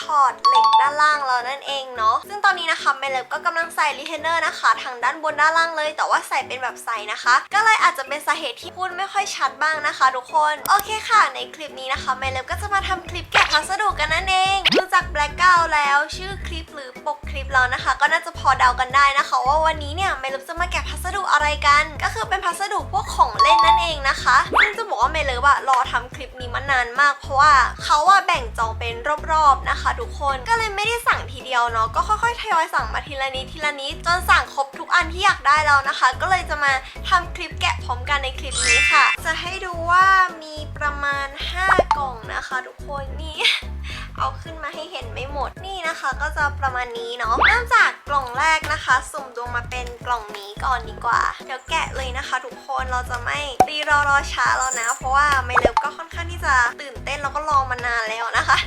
ถอดเหล็ก ด้านล่างแล้วนั่นเองเนาะซึ่งตอนนี้นะคะเมเล็บก็กำลังใส่รีเทนเนอร์นะคะ ทางด้านบนด้านล่างเลย แต่ว่าใส่เป็นแบบใสนะคะ ก็เลยอาจจะเป็นสาเหตุที่พูดไม่ค่อยชัดบ้างนะคะ ทุกคนโอเคค่ะ ในคลิปนี้นะคะเมเล็บก็จะมาทำคลิปแกะพัสดุกันนั่นเองดูจากแบล็กเกราแล้วชื่อคลิปหรือปกคลิปแล้วนะคะ ก็น่าจะพอเดากันได้นะคะ ว่าวันนี้เนี่ยเมเล็บจะมาแกะพัสดุอะไรกัน ก็คือเป็นพัสดุพวกของเล่นนั่นเองนะคะซึ่งจะบอกว่าเมเล็บอะรอทำคลิปนี้มานานมาก เพราะว่าเขาอะแบ่งจองเป็นรอบๆนะคะ ทุกคนก็เลยไม่ได้สั่งทีเดียวเนาะก็ค่อยๆทยอยสั่งมาทีละนิดทีละนิดจนสั่งครบทุกอันที่อยากได้แล้วนะคะ ก็เลยจะมาทำคลิปแกะพร้อมกันในคลิปนี้ค่ะ จะให้ดูว่ามีประมาณ 5 กล่องนะคะ ทุกคนนี่ เอาขึ้นมาให้เห็นไม่หมดนี่นะคะก็จะประมาณนี้เนาะเริ่มจากกล่องแรกนะคะ สุ่มดวงมาเป็นกล่องนี้ก่อนดีกว่า เดี๋ยวแกะเลยนะคะ ทุกคนเราจะไม่รีรอรอช้าแล้วนะ เพราะว่าไม่เลิฟก็ค่อนข้างที่จะตื่นเต้นแล้วก็รอมานานแล้วนะคะ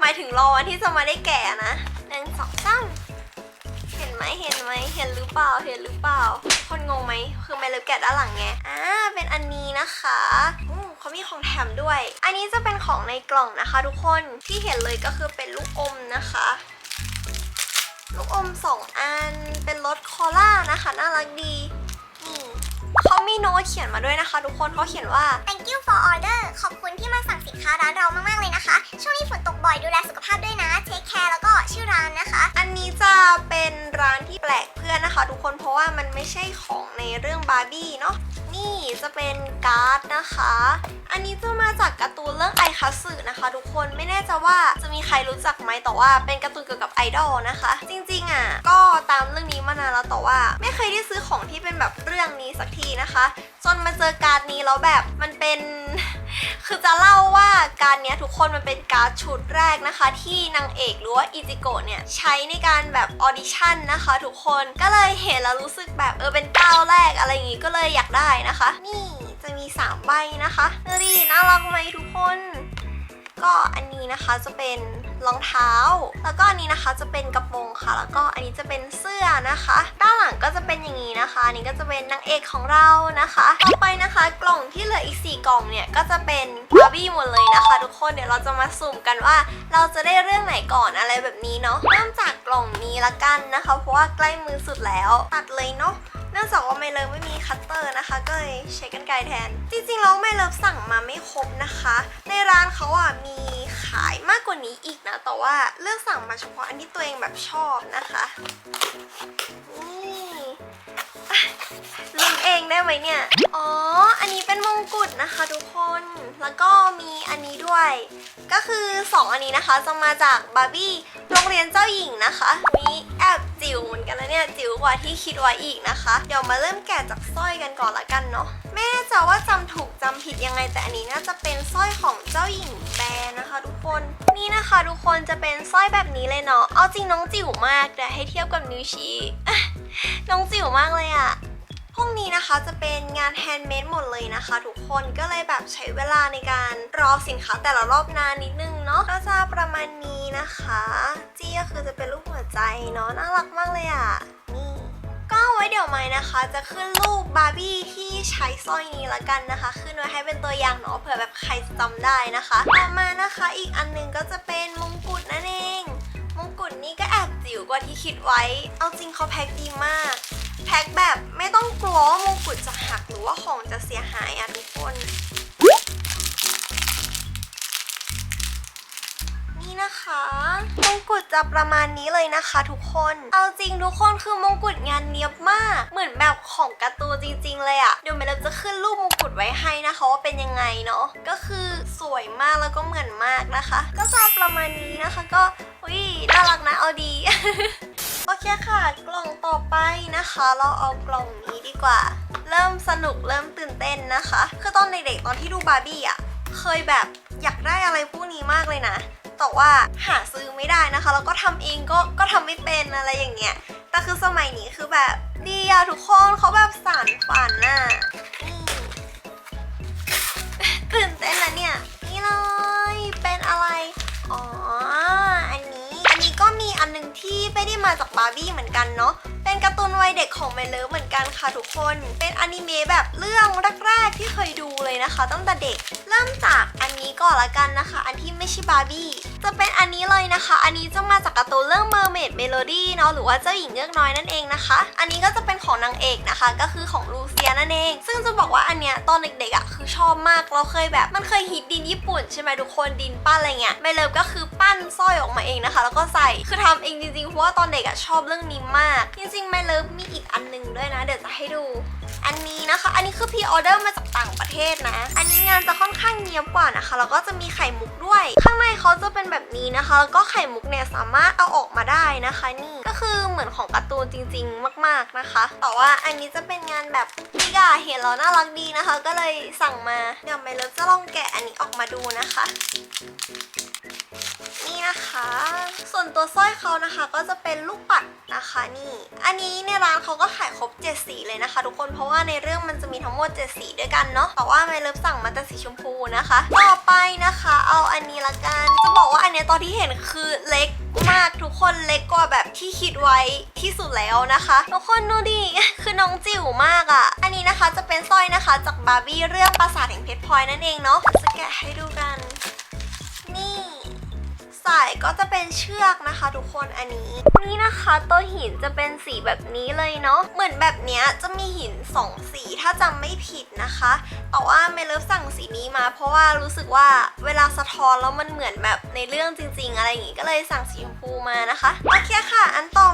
หมายถึงรอวันที่จะมาได้แกะนะหนึ่งสองสามเห็นไหมเห็นไหมเห็นหรือเปล่าเห็นหรือเปล่า คนงงไหมคือไม่เลิฟแกะด้านหลังไงอ่าเป็นอันนี้นะคะอื เขามีของแถมด้วย อันนี้จะเป็นของในกล่องนะคะ ทุกคนที่เห็นเลยก็คือเป็นลูกอมนะคะ ลูกอมสองอันเป็นรสโคล่านะคะ น่ารักดีนี่เขามีโน้ตเขียนมาด้วยนะคะ ทุกคนเขาเขียนว่า Thank you for order ขอบคุณที่มาสั่งสินค้าร้านเรามากๆเลยนะคะ ช่วงนี้ฝนตกบ่อยดูแลสุขภาพด้วยนะ Take care แล้วก็ชื่อร้านนะคะ อันนี้จะเป็นร้านที่แปลกเพื่อนนะคะ ทุกคนเพราะว่ามันไม่ใช่ของในเรื่องบาร์บี้เนาะ นี่จะเป็นการ์ดนะคะ อันนี้จะมาจากการ์ตูนเรื่องไอคัสึนะคะทุกคนไม่แน่ใจว่าจะมีใครรู้จักไหมแต่ว่าเป็นการ์ตูนเกี่ยวกับไอดอลนะคะ จริงๆอะก็ตามเรื่องนี้มานานแล้วแต่ว่า ไม่เคยได้ซื้อของที่เป็นแบบเรื่องนี้สักทีนะคะ จนมาเจอการ์ดนี้แล้วแบบมันเป็น คือจะเล่าว่าการเนี้ยทุกคนมันเป็นการ์ดชุดแรกนะคะ ที่นางเอกหรือว่าอิจิโกะเนี่ย ใช้ในการแบบออดิชั่นนะคะทุกคนก็เลยเห็นแล้วรู้สึกแบบเออเป็นก้าวแรกอะไรอย่างงี้ก็เลยอยากได้นะคะ นี่จะมี 3 ใบนะคะดูดิน่ารักไหมทุกคน ก็อันนี้นะคะจะเป็น รองเท้า แล้วก็อันนี้นะคะจะเป็นกระโปรงค่ะ แล้วก็อันนี้จะเป็นเสื้อนะคะ ด้านหลังก็จะเป็นอย่างนี้นะคะอันนี้ก็จะเป็นนางเอกของเรานะคะต่อไปนะคะกล่องที่เหลืออีก 4 กล่องเนี่ยก็จะเป็นบาร์บี้หมดเลยนะคะ ทุกคนเดี๋ยวเราจะมาสุ่มกันว่า เราจะได้เรื่องไหนก่อนอะไรแบบนี้เนาะเริ่มจากกล่องนี้ละกันนะคะ เพราะว่าใกล้มือสุดแล้วตัดเลยเนาะเนื่องจากว่าไม่เลิฟไม่มีคัตเตอร์นะคะ ก็เลยใช้กันไกรแทน จริงๆแล้วไม่เลิฟสั่งมาไม่ครบนะคะ ในร นะแต่ว่าเลือกสั่งมาเฉพาะอันที่ตัวเองแบบชอบนะคะนี่อะลุ้นเองได้ไหมเนี่ย อ๋อ อันนี้เป็นมงกุฎนะคะทุกคน แล้วก็มีอันนี้ด้วย ก็คือ 2 อันนี้นะคะจะมาจากบาร์บี้โรงเรียนเจ้าหญิงนะคะ มีแอบ จิ๋วเหมือนกันนะเนี่ยจิ๋วกว่าที่คิดไว้อีกนะคะ เดี๋ยวมาเริ่มแกะจากสร้อยกันก่อนละกันเนาะไม่แน่ใจว่าจำถูกจำผิดยังไงแต่อันนี้น่าจะเป็นสร้อยของเจ้าหญิงแบร์นะคะ ทุกคนนี่นะคะทุกคนจะเป็นสร้อยแบบนี้เลยเนาะเอาจริงน้องจิ๋วมากแต่ให้เทียบกับนิวชีอะน้องจิ๋วมากเลยอะพวกนี้นะคะจะเป็นงานแฮนด์เมดหมดเลยนะคะ ทุกคนก็เลยแบบใช้เวลาในการรอสินค้าแต่ละรอบนานนิดนึงเนาะก็จะประมาณนี้ นะคะจี้ก็คือจะเป็นรูปหัวใจเนาะน่ารักมากเลยอะ่ะนี่ก็ไว้เดี๋ยวไหมนะคะ จะขึ้นรูปบาร์บี้ที่ใช้สร้อยนี้ละกันนะคะ ขึ้นไว้ให้เป็นตัวอย่างเนาะเผื่อแบบใครจะจำได้นะคะต่อมานะคะอีกอันหนึงก็จะเป็นมงกุฎนั่นเองมงกุฎนี่ก็แอบจิ๋วกว่าที่คิดไว้ เอาจริงเขาแพ็คดีมาก แพ็คแบบไม่ต้องกลัวว่ามงกุฎจะหักหรือว่าของจะเสียหายอะทุกคน นะคะ มงกุฎจะประมาณนี้เลยนะคะทุกคน เอาจริงทุกคนคือมงกุฎงานเนียบมาก เหมือนแบบของกร์ตูจริง ๆ เลยอะเดี๋ยวเมลจะขึ้นรูปมงกุฎไว้ให้นะคะว่าเป็นยังไงเนาะ ก็คือสวยมากแล้วก็เหมือนมากนะคะ ก็จะประมาณนี้นะคะก็อุ้ยน่ารักนะเอาดีโอเคค่ะ กล่องต่อไปนะคะ เราเอากล่องนี้ดีกว่า เริ่มสนุกเริ่มตื่นเต้นนะคะ คือตอนเด็กๆตอนที่ดูบาร์บี้อะ เคยแบบอยากได้อะไรพวกนี้มากเลยนะ แต่ว่าหาซื้อไม่ได้นะคะ แล้วก็ทำเองก็ก็ทำไม่เป็นอะไรอย่างเงี้ย แต่คือสมัยนี้คือแบบดีอะทุกคนเขาแบบสานฝันน่ะนี่ตื่นเต้นนะเนี่ย นี่เลยเป็นอะไร อ๋อ อันนี้ อันนี้ก็มีอันหนึงที่ไม่ได้มาจากบาร์บี้เหมือนกันเนาะ เป็นการ์ตูนวัยเด็กของเมลเลอร์เหมือนกันค่ะทุกคน เป็นอนิเมะแบบเรื่องแรกๆที่เคยดูเลยนะคะ ตั้งแต่เด็ก เริ่มจากอัน ก่อนละกันนะคะ อันที่ไม่ใช่บาร์บี้จะเป็นอันนี้เลยนะคะ อันนี้จะมาจากการ์ตูนเรื่อง Mermaid Melody เนาะหรือว่าเจ้าหญิงเงือกน้อยนั่นเองนะคะ อันนี้ก็จะเป็นของนางเอกนะคะ ก็คือของลูเซียนั่นเอง ซึ่งจะบอกว่าอันเนี้ยตอนเด็กๆอะคือชอบมากเราเคยแบบมันเคยฮิตดินญี่ปุ่นใช่ไหมทุกคนดินปั้นอะไรเงี้ยไม่เลิฟก็คือปั้นสร้อยออกมาเองนะคะ แล้วก็ใส่คือทำเองจริงๆเพราะว่าตอนเด็กอะชอบเรื่องนี้มาก จริงๆไม่เลิฟมีอีกอันหนึงด้วยนะ เดี๋ยวจะให้ดู อันนี้นะคะ อันนี้คือพ r ออเดอร์มาจากต่างประเทศนะ อันนี้งานจะค่อนข้างเนียบกว่านะคะ แล้วก็จะมีไข่มุกด้วย ข้างในเขาจะเป็นแบบนี้นะคะ แล้วก็ไข่มุกเนี่ยสามารถเอาออกมาได้นะคะ นี่ก็คือเหมือนของการ์ตูนจริง ๆ มาก ๆนะคะ แต่ว่าอันนี้จะเป็นงานแบบนี่กะเห็นแล้วน่ารักดีนะคะ ก็เลยสั่งมา เดี๋ยวไม่เลิฟจะลองแกะอันนี้ออกมาดูนะคะนี่นะคะ ส่วนตัวสร้อยเขานะคะก็จะเป็นลูกปัดนะคะนี่ อันนี้ในร้านเขาก็ขายครบ 7 สีเลยนะคะ ทุกคน เพราะว่าในเรื่องมันจะมีทั้งหมด 7 สีด้วยกันเนาะ แต่ว่าไม่เลิฟสั่งมาแต่สีชมพูนะคะ ต่อไปนะคะ เอาอันนี้ละกัน จะบอกว่าอันนี้ตอนที่เห็นคือเล็กมากทุกคนเล็กกว่าแบบที่คิดไว้ที่สุดแล้วนะคะ ทุกคนดูดิ คือน้องจิ๋วมากอะ่ะ อันนี้นะคะจะเป็นสร้อยนะคะจากบาร์บี้เรื่องปราสาทแห่งเพชรพลอยนั่นเองเนาะ จะแกะให้ดูกัน สายก็จะเป็นเชือกนะคะ ทุกคนอันนี้ นี่นะคะตัวหินจะเป็นสีแบบนี้เลยเนาะเหมือนแบบเนี้ยจะมีหินสองสีถ้าจำไม่ผิดนะคะแต่ว่าเมเลิฟสั่งสีนี้มา เพราะว่ารู้สึกว่าเวลาสะท้อนแล้วมันเหมือนแบบในเรื่องจริง ๆ อะไรอย่างงี้ก็เลยสั่งสีชมพูมานะคะโอเคค่ะ อันต่อ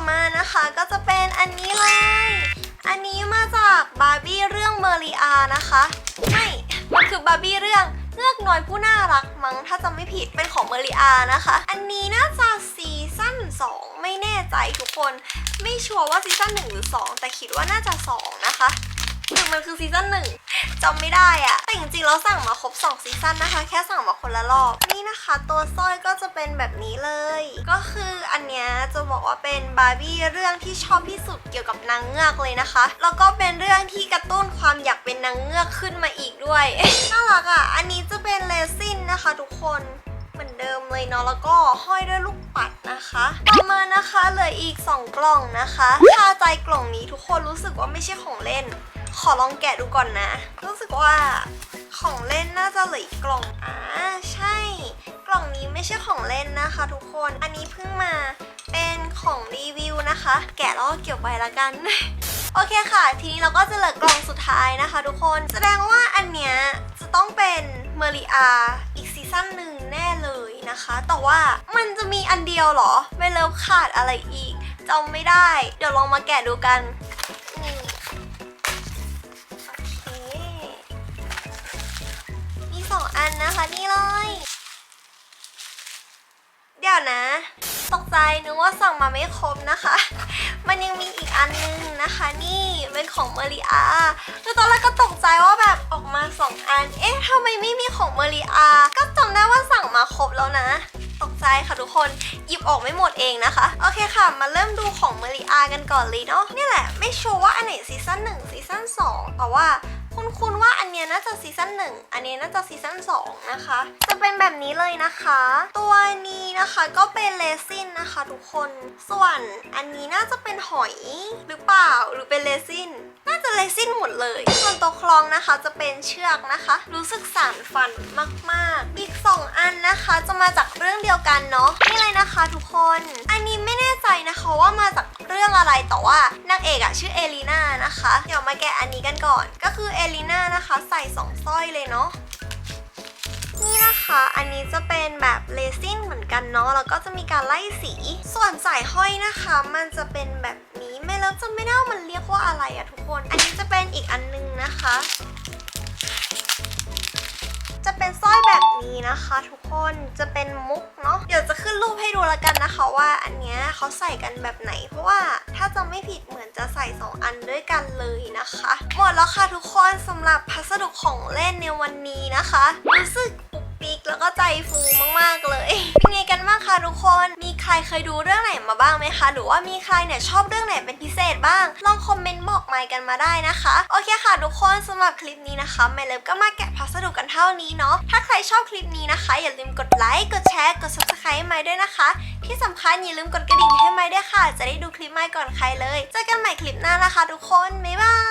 เป็นะคะ อันนี้น่าจะซีซั่น2 ไม่แน่ใจทุกคน ไม่ชัวร์ว่าซีซั่น1หรือ 2 แต่คิดว่าน่าจะ 2 นะคะหรือมันคือซีซั่น1จำไม่ได้อะแต่จริงๆเราสั่งมาครบ 2 ซีซั่นนะคะ แค่สั่งมาคนละรอบ นี่นะคะ ตัวสร้อยก็จะเป็นแบบนี้เลย ก็คืออันเนี้ยจะบอกว่าเป็นบาร์บี้เรื่องที่ชอบที่สุดเกี่ยวกับนางเงือกเลยนะคะ แล้วก็เป็นเรื่องที่กระตุ้นความอยากเป็นนางเงือกขึ้นมาอีกด้วย น่ารักอะ อันนี้จะเป็นเลซินนะคะ ทุกคน เหมือนเดิมเลยเนาะแล้วก็ห้อยด้วยลูกปัดนะคะ ต่อมานะคะเหลืออีก 2 กล่องนะคะถ้าใจกล่องนี้ทุกคนรู้สึกว่าไม่ใช่ของเล่น ขอลองแกะดูก่อนนะ รู้สึกว่าของเล่นน่าจะเหลืออีกกล่องอ่าใช่ กล่องนี้ไม่ใช่ของเล่นนะคะ ทุกคนอันนี้เพิ่งมาเป็นของรีวิวนะคะ แกะแล้วก็เก็บไว้ละกันโอเคค่ะ ทีนี้เราก็จะเหลือกล่องสุดท้ายนะคะ ทุกคน แสดงว่าอันเนี้ยจะต้องเป็นเมริอาอีกซีซั่นหนึ่ง นะคะ แต่ว่ามันจะมีอันเดียวเหรอ ไม่เลิฟขาดอะไรอีกจำไม่ได้ เดี๋ยวลองมาแกะดูกันนี่โอเคมีสองอันนะคะนี่เลย เดี๋ยวนะ ตกใจนึกว่าสั่งมาไม่ครบนะคะ มันยังมีอีกอันนึงนะคะ นี่เป็นของเมริอาคือตอนแรกก็ตกใจว่าแบบอ คนหยิบออกไม่หมดเองนะคะ โอเคค่ะ มาเริ่มดูของเมริอากันก่อนเลยเนาะนี่แหละไม่ชัวร์ว่าอันไหนซีซั่นหนึ่งซีซั่นสองแต่ว่าคุณคุณว่าอันเนี้ยน่าจะซีซั่นหนึ่งอันเนี้ยน่าจะซีซั่นสองนะคะ จะเป็นแบบนี้เลยนะคะ ตัวนี้นะคะก็เป็นเลซิน นะคะทุกคน ส่วนอันนี้น่าจะเป็นหอยหรือเปล่าหรือเป็นเลซินน่าจะเลซินหมดเลย ส่วนตัวคลองนะคะจะเป็นเชือกนะคะ รู้สึกสานฟันมากๆ อีก 2 อันนะคะจะมาจากเรื่องเดียวกันเนาะ นี่เลยนะคะทุกคน อันนี้ไม่แน่ใจนะคะว่ามาจากเรื่องอะไร แต่ว่านางเอกอะชื่อเอลีน่านะคะ เดี๋ยวมาแกะอันนี้กันก่อน ก็คือเอลีน่านะคะ ใส่สองสร้อยเลยเนาะ นะคะ อันนี้จะเป็นแบบเลซินเหมือนกันเนาะแล้วก็จะมีการไล่สี ส่วนสายห้อยนะคะ มันจะเป็นแบบนี้ไม่แล้วจะไม่ได้ว่ามันเรียกว่าอะไรอะทุกคน อันนี้จะเป็นอีกอันนึงนะคะ จะเป็นสร้อยแบบนี้นะคะ ทุกคนจะเป็นมุกเนาะเดี๋ยวจะขึ้นรูปให้ดูแล้วกันนะคะ ว่าอันเนี้ยเขาใส่กันแบบไหน เพราะว่าถ้าจำไม่ผิดเหมือนจะใส่ 2 อันด้วยกันเลยนะคะ หมดแล้วค่ะทุกคนสำหรับพัสดุของเล่นในวันนี้นะคะรู้สึก ก็ใจฟูมากๆเลย เป็นไงกันบ้างคะทุกคน มีใครเคยดูเรื่องไหนมาบ้างไหมคะ หรือว่ามีใครเนี่ยชอบเรื่องไหนเป็นพิเศษบ้าง ลองคอมเมนต์บอกมากันมาได้นะคะ โอเคค่ะทุกคนสำหรับคลิปนี้นะคะแม่เลิฟก็มาแกะพัสดุกันเท่านี้เนาะ ถ้าใครชอบคลิปนี้นะคะ อย่าลืมกดไลค์ กดแชร์ กด subscribe ให้ไม้ด้วยนะคะ ที่สำคัญอย่าลืมกดกระดิ่งให้ไม้ด้วยค่ะ จะได้ดูคลิปใหม่ก่อนใครเลย เจอกันใหม่คลิปหน้านะคะ ทุกคน บ๊ายบาย